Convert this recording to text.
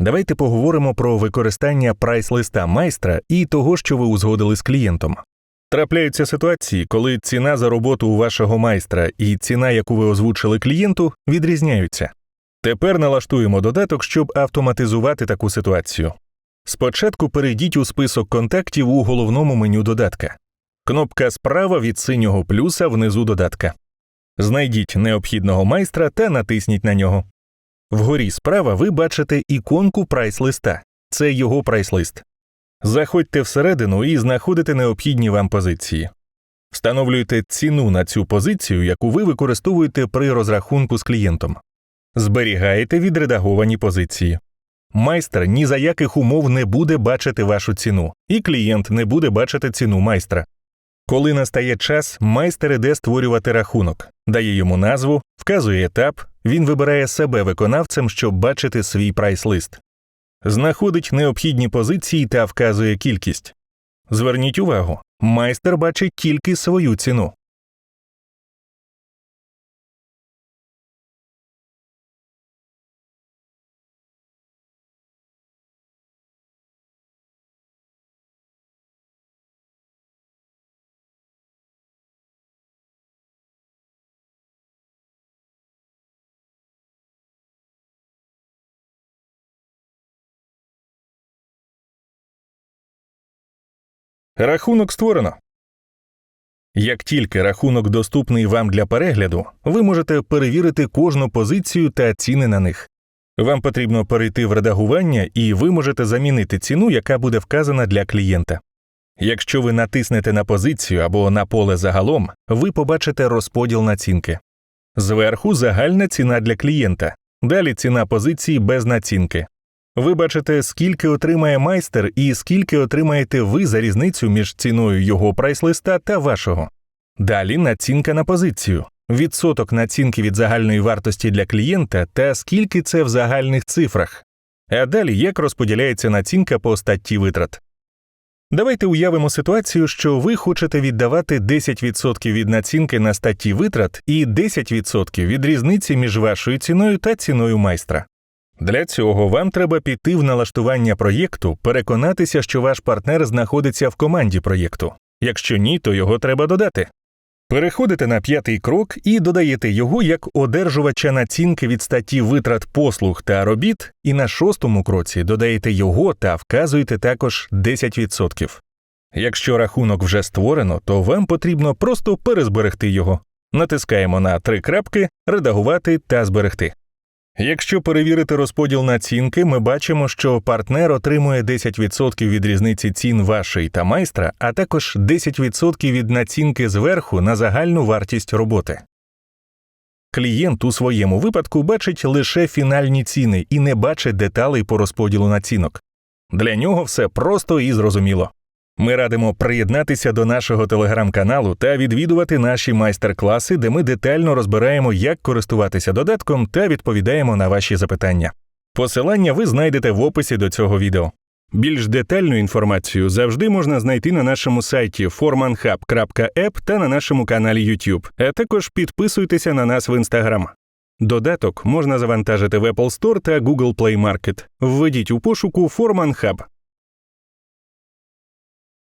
Давайте поговоримо про використання прайс-листа майстра і того, що ви узгодили з клієнтом. Трапляються ситуації, коли ціна за роботу у вашого майстра і ціна, яку ви озвучили клієнту, відрізняються. Тепер налаштуємо додаток, щоб автоматизувати таку ситуацію. Спочатку перейдіть у список контактів у головному меню додатка. Кнопка справа від синього плюса внизу додатка. Знайдіть необхідного майстра та натисніть на нього. Вгорі справа ви бачите іконку прайс-листа. Це його прайс-лист. Заходьте всередину і знаходите необхідні вам позиції. Встановлюйте ціну на цю позицію, яку ви використовуєте при розрахунку з клієнтом. Зберігаєте відредаговані позиції. Майстер ні за яких умов не буде бачити вашу ціну, і клієнт не буде бачити ціну майстра. Коли настає час, майстер іде створювати рахунок, дає йому назву, вказує етап, він вибирає себе виконавцем, щоб бачити свій прайс-лист. Знаходить необхідні позиції та вказує кількість. Зверніть увагу, майстер бачить тільки свою ціну. Рахунок створено. Як тільки рахунок доступний вам для перегляду, ви можете перевірити кожну позицію та ціни на них. Вам потрібно перейти в редагування, і ви можете замінити ціну, яка буде вказана для клієнта. Якщо ви натиснете на позицію або на поле загалом, ви побачите розподіл націнки. Зверху загальна ціна для клієнта, далі ціна позиції без націнки. Ви бачите, скільки отримає майстер і скільки отримаєте ви за різницю між ціною його прайс-листа та вашого. Далі націнка на позицію, відсоток націнки від загальної вартості для клієнта та скільки це в загальних цифрах. А далі як розподіляється націнка по статті витрат. Давайте уявимо ситуацію, що ви хочете віддавати 10% від націнки на статті витрат і 10% від різниці між вашою ціною та ціною майстра. Для цього вам треба піти в налаштування проєкту, переконатися, що ваш партнер знаходиться в команді проєкту. Якщо ні, то його треба додати. Переходите на п'ятий крок і додаєте його як одержувача націнки від статті витрат послуг та робіт, і на шостому кроці додаєте його та вказуєте також 10%. Якщо рахунок вже створено, то вам потрібно просто перезберегти його. Натискаємо на три крапки, редагувати та зберегти. Якщо перевірити розподіл націнки, ми бачимо, що партнер отримує 10% від різниці цін вашої та майстра, а також 10% від націнки зверху на загальну вартість роботи. Клієнт у своєму випадку бачить лише фінальні ціни і не бачить деталей по розподілу націнок. Для нього все просто і зрозуміло. Ми радимо приєднатися до нашого телеграм-каналу та відвідувати наші майстер-класи, де ми детально розбираємо, як користуватися додатком та відповідаємо на ваші запитання. Посилання ви знайдете в описі до цього відео. Більш детальну інформацію завжди можна знайти на нашому сайті formanhub.app та на нашому каналі YouTube, а також підписуйтеся на нас в Instagram. Додаток можна завантажити в Apple Store та Google Play Market. Введіть у пошуку Forman Hub.